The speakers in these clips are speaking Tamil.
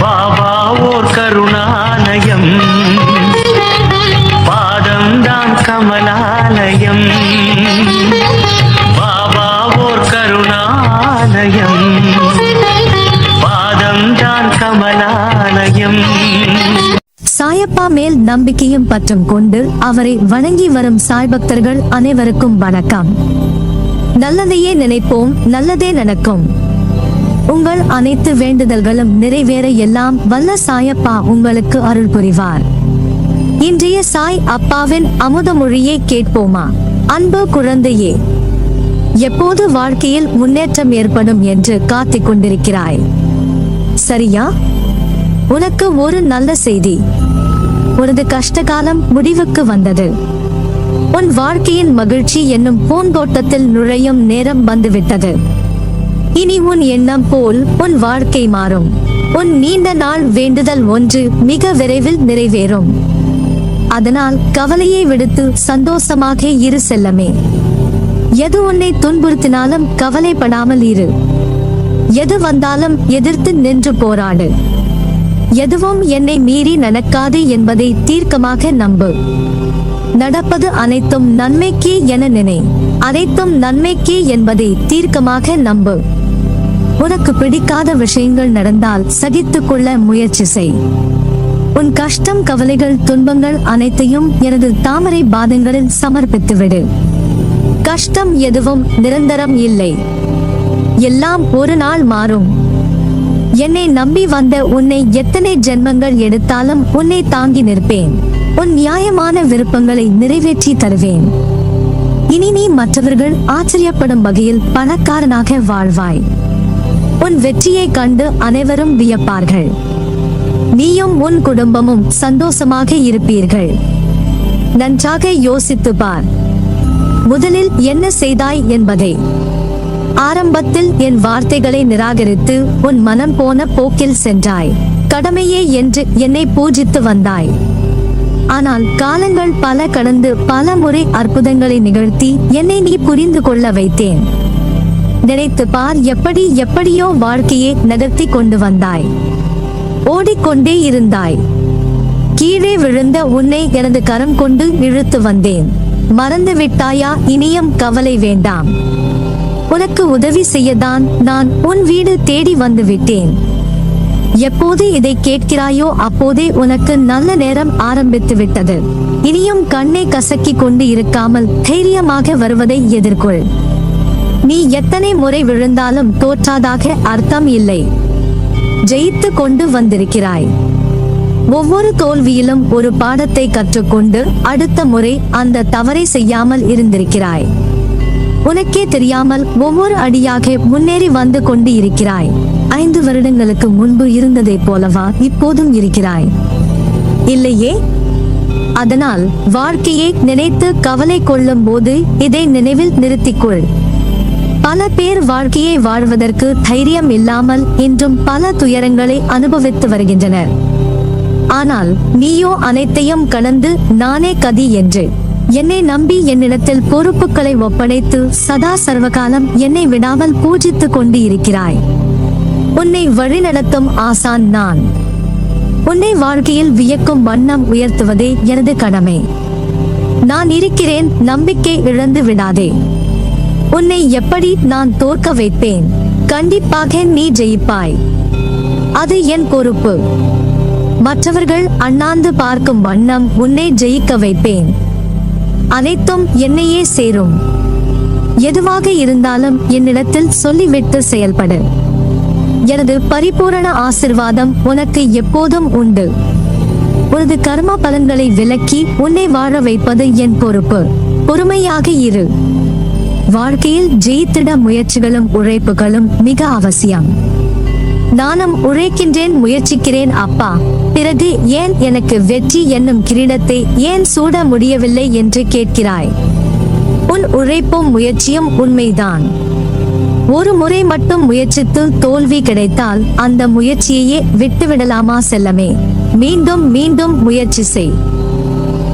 பாபா ஓர் கருணாலயம். பாதம்தான் கமலாலயம். பாபா ஓர் கருணாலயம். பாதம்தான் கமலாலயம். சாயப்பா மேல் நம்பிக்கையும் பற்றும் கொண்டு அவரை வணங்கி வரும் சாய் பக்தர்கள் அனைவருக்கும் வணக்கம். நல்லதையே நினைப்போம் நல்லதே நடக்கும். உங்கள் அனைத்து வேண்டுதல்களும் நிறைவேற எல்லாம் வல்ல சாயப்பா உங்களுக்கு அருள் புரிவார். இன்றைய சாய் அப்பாவின் அமுத மொழியை கேட்போமா? அன்பு குழந்தையே எப்போது வாழ்க்கையில் முன்னேற்றம் ஏற்படும் என்று காத்திக் கொண்டிருக்கிறாய்? சரியா? உனக்கு ஒரு நல்ல செய்தி. உனது கஷ்டகாலம் முடிவுக்கு வந்தது. உன் வாழ்க்கையின் மகிழ்ச்சி என்னும் பூந்தோட்டத்தில் நுழையும் நேரம் வந்துவிட்டது. இனி உன் எண்ணம் போல் உன் வாழ்க்கை மாறும். உன் நீண்ட நாள் வேண்டுதல் ஒன்று மிக விரைவில் நிறைவேறும். அதனால் கவலையை விடுத்து சந்தோஷமாக இரு செல்லமே. எது உன்னை துன்புறுத்தினாலும் கவலைப்படாமல் இரு. எது வந்தாலும் எதிர்த்து நின்று போராடு. எதுவும் என்னை மீறி நடக்காது என்பதை தீர்க்கமாக நம்பு. நடப்பது அனைத்தும் நன்மைக்கே என நினை. அனைத்தும் நன்மைக்கே என்பதை தீர்க்கமாக நம்பு. உனக்கு பிடிக்காத விஷயங்கள் நடந்தால் சகித்து கொள்ள முயற்சி செய். உன் கஷ்டம் கவலைகள் துன்பங்கள் அனைத்தையும் எனது தாமரை பாதங்களில் சமர்ப்பித்து விடு கஷ்டம் எதுவும் நிரந்தரம் இல்லை. எல்லாம் ஒரு நாள் மாறும். என்னை நம்பி வந்த உன்னை எத்தனை ஜென்மங்கள் எடுத்தாலும் உன்னை தாங்கி நிற்பேன். உன் நியாயமான விருப்பங்களை நிறைவேற்றி தருவேன். இனி நீ மற்றவர்கள் ஆச்சரியப்படும் வகையில் பணக்காரனாக வாழ்வாய். உன் வெற்றியை கண்டு அனைவரும் வியப்பார்கள். நீயும் உன் குடும்பமும் சந்தோஷமாக இருப்பீர்கள். நன்றாக யோசித்து பார். முதலில் என்ன செய்தாய் என்பதை. ஆரம்பத்தில் என் வார்த்தைகளை நிராகரித்து உன் மனம் போன போக்கில் சென்றாய். கடமையே என்று என்னை பூஜித்து வந்தாய். ஆனால் காலங்கள் பல கடந்து பல முறை அற்புதங்களை நிகழ்த்தி என்னை நீ புரிந்து கொள்ள வைத்தேன். நினைத்து பார் எப்படி எப்படியோ வாழ்க்கையை நகர்த்தி கொண்டு வந்தாய். ஓடிக்கொண்டே இருந்தாய். கீழே விழுந்த உன்னை எனது கரம் கொண்டு இழுத்து வந்தேன். மறந்து விட்டாயா இனியும் கவலை வேண்டாம். உனக்கு உதவி செய்யதான் நான் உன் வீடு தேடி வந்து விட்டேன். எப்போது இதை கேட்கிறாயோ அப்போதே உனக்கு நல்ல நேரம் ஆரம்பித்து விட்டது. இனியும் கண்ணை கசக்கி கொண்டு இருக்காமல் தைரியமாக வருவதை எதிர்கொள். நீ எத்தனை முறை விழுந்தாலும் தோற்றாதாக அர்த்தம் இல்லை. ஜெயித்து கொண்டு வந்திருக்கிறாய். ஒவ்வொரு தோல்வியிலும் ஒரு பாடத்தை கற்றுக்கொண்டு அடுத்த முறை அந்த தவறை செய்யாமல் இருந்திருக்கிறாய். உனக்கே தெரியாமல் ஒவ்வொரு அடியாக முன்னேறி வந்து கொண்டு இருக்கிறாய். ஐந்து வருடங்களுக்கு முன்பு இருந்ததைப் போலவா இப்போதும் இருக்கிறாய். இல்லையே? அதனால் வாழ்க்கையை நினைத்து கவலை கொள்ளும் போது இதை நினைவில் நிறுத்திக்கொள். பல பேர் வாழ்க்கையை வாழ்வதற்கு தைரியம் இல்லாமல் இன்றும் பல துயரங்களை அனுபவித்து வருகின்றனர். ஆனால் நீயோ அனைத்தையும் கடந்து நானே கதி என்று என்னை நம்பி என்னிடத்தில் பொறுப்புகளை ஒப்படைத்து சதா சர்வகாலம் என்னை விடாமல் பூஜித்துக் கொண்டு இருக்கிறாய் உன்னை வழிநடத்தும் ஆசான் நான். உன்னை வாழ்க்கையில் வியக்கும் வண்ணம் உயர்த்துவதே எனது கடமை. நான் இருக்கிறேன் நம்பிக்கை இழந்து விடாதே. உன்னை எப்படி நான் தோற்க வைப்பேன்? கண்டிப்பாக நீ ஜெயிப்பாய். அது என் பொறுப்பு. மற்றவர்கள் அண்ணாந்து பார்க்கும் வண்ணம் உன்னை ஜெயிக்க வைப்பேன். அனைத்தும் என்னையே சேரும். எதுவாக இருந்தாலும் என்னிடத்தில் சொல்லிவிட்டு செயல்படு. எனது பரிபூரண ஆசிர்வாதம் உனக்கு எப்போதும் உண்டு. உனது கர்ம பலன்களை விலக்கி உன்னை வாழ வைப்பது என் பொறுப்பு. பொறுமையாக இரு. வாழ்க்கையில் ஜெயித்திட முயற்சிகளும் உழைப்புகளும் மிக அவசியம். நானும் உழைக்கின்றேன் முயற்சிக்கிறேன் அப்பா. பிறகு ஏன் எனக்கு வெற்றி என்னும் கிரீடத்தை ஏன் சூட முடியவில்லை என்று கேட்கிறாய். உன் உழைப்பும் முயற்சியும் உண்மைதான். ஒரு முறை மட்டும் முயற்சித்து தோல்வி கிடைத்தால் அந்த முயற்சியையே விட்டுவிடலாமா செல்லமே? மீண்டும் மீண்டும் முயற்சி செய்.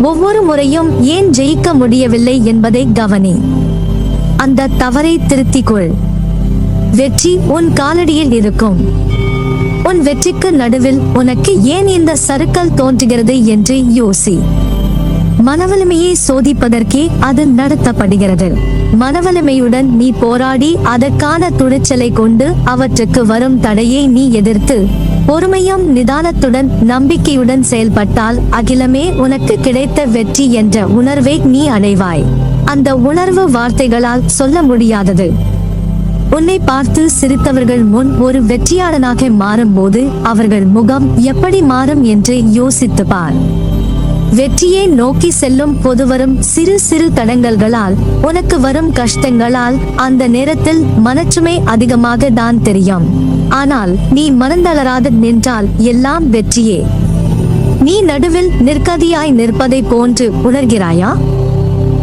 ஒவ்வொரு முறையும் ஏன் ஜெயிக்க முடியவில்லை என்பதை கவனி. அந்த தவறை திருத்திக்கொள். வெற்றி உன் காலடியில் இருக்கும். உன் வெற்றிக்கு நடுவில் உனக்கு ஏன் இந்த சறுக்கல் தோன்றுகிறது என்று யோசி. மனவலிமையை சோதிப்பதற்கே அது நடத்தப்படுகிறது. மனவலிமையுடன் நீ போராடி அதற்கான துணிச்சலை கொண்டு அவற்றுக்கு வரும் தடையை நீ எதிர்த்து பொறுமையும் நிதானத்துடன் நம்பிக்கையுடன் செயல்பட்டால் அகிலமே உனக்கு கிடைத்த வெற்றி என்ற உணர்வை நீ அடைவாய். அந்த உணர்வு வார்த்தைகளால் சொல்ல முடியாதது. உன்னை பார்த்து சிரித்தவர்கள் முன் ஒரு வெற்றியாளனாக மாறும்போது அவர்கள் முகம் எப்படி மாறும் என்று யோசித்து பார். வெற்றியை நோக்கி செல்லும் பொதுவரும் சிறு சிறு தடங்கல்களால் உனக்கு வரும் கஷ்டங்களால் அந்த நேரத்தில் மனச்சுமை அதிகமாக தான் தெரியும். ஆனால் நீ மனந்தளராது நின்றால் எல்லாம் வெற்றியே. நீ நடுவில் நிற்கதியாய் நிற்பதை போன்று உணர்கிறாயா?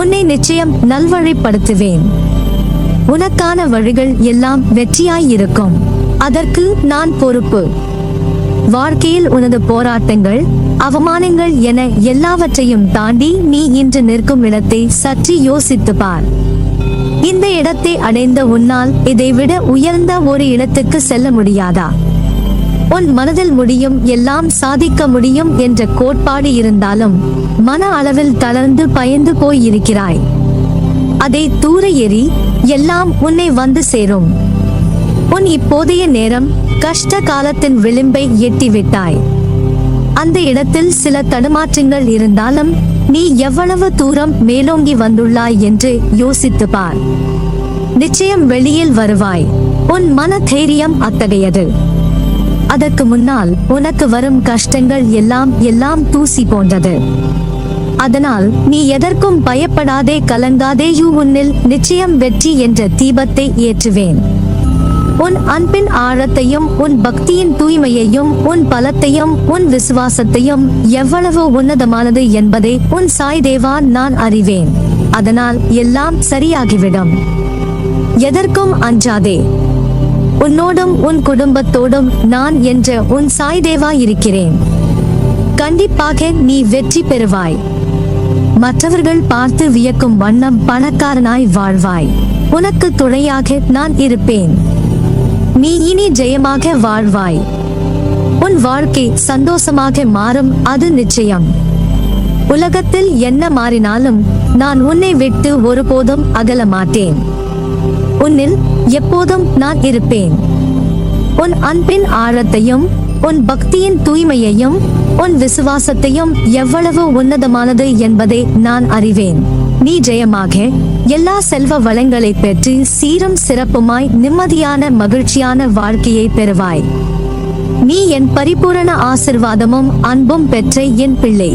உன்னை நிச்சயம் நல்வழிப்படுத்துவேன். உனக்கான வழிகள் எல்லாம் வெற்றியாயிருக்கும் அதற்கு நான் பொறுப்பு. வாழ்க்கையில் உனது போராட்டங்கள் அவமானங்கள் என எல்லாவற்றையும் தாண்டி நீ இன்று நிற்கும் இடத்தை சற்று யோசித்து பார். இந்த இடத்தை அடைந்த உன்னால் இதைவிட உயர்ந்த ஒரு இடத்துக்கு செல்ல முடியாதா? உன் மனதில் முடியும் எல்லாம் சாதிக்க முடியும் என்ற கோட்பாடு இருந்தாலும் மன அளவில் தளர்ந்து பயந்து போய் இருக்கிறாய். அதை தூர எறி எல்லாம் உன்னை வந்து சேரும். உன் இப்போதைய நேரம் கஷ்ட காலத்தின் விளிம்பை எட்டிவிட்டாய். அந்த இடத்தில் சில தடுமாற்றங்கள் இருந்தாலும் நீ எவ்வளவு தூரம் மேலோங்கி வந்துள்ளாய் என்று யோசித்து பார். நிச்சயம் வெளியில் வருவாய். உன் மன தைரியம் அத்தகையது. அதற்கு முன்னால் உனக்கு வரும் கஷ்டங்கள் எல்லாம் எல்லாம் தூசி போன்றது. அதனால் நீ எதற்கும் பயப்படாதே கலங்காதே யூ உன்னில் நிச்சயம் வெற்றி என்ற தீபத்தை ஏற்றுவேன். உன் அன்பின் ஆழத்தையும் உன் பக்தியின் தூய்மையையும் உன் பலத்தையும் உன் விசுவாசத்தையும் எவ்வளவு உன்னதமானது என்பதை உன் சாய் தேவா நான் அறிவேன். அதனால் எல்லாம் சரியாகிவிடும். எதற்கும் அஞ்சாதே. உன்னோடும் உன் குடும்பத்தோடும் நான் என்ற உன் சாய் தேவா இருக்கிறேன். கண்டிப்பாக நீ வெற்றி பெறுவாய். மற்றவர்கள் பார்த்து வியக்கும் வண்ணம் பணக்காரனாய் வாழ்வாய். உனக்கு துணையாக நான் இருப்பேன். நீ இனி ஜெயமாக வாழ்வாய். உன் வாழ்க்கை சந்தோஷமாக மாறும் அது நிச்சயம். உலகத்தில் என்ன மாறினாலும் நான் உன்னை விட்டு ஒருபோதும் அகல மாட்டேன். உன்னில் எப்போதும் நான் இருப்பேன். உன் அன்பின் ஆழத்தையும் உன் பக்தியின் தூய்மையையும் உன் விசுவாசத்தையும் எவ்வளவு உன்னதமானது என்பதை நான் அறிவேன். நீ ஜெயமாக எல்லா செல்வ வளங்களை பெற்று சீரும் சிறப்புமாய் நிம்மதியான மகிழ்ச்சியான வாழ்க்கையை பெறுவாய். நீ என் பரிபூரண ஆசிர்வாதமும் அன்பும் பெற்ற என் பிள்ளை.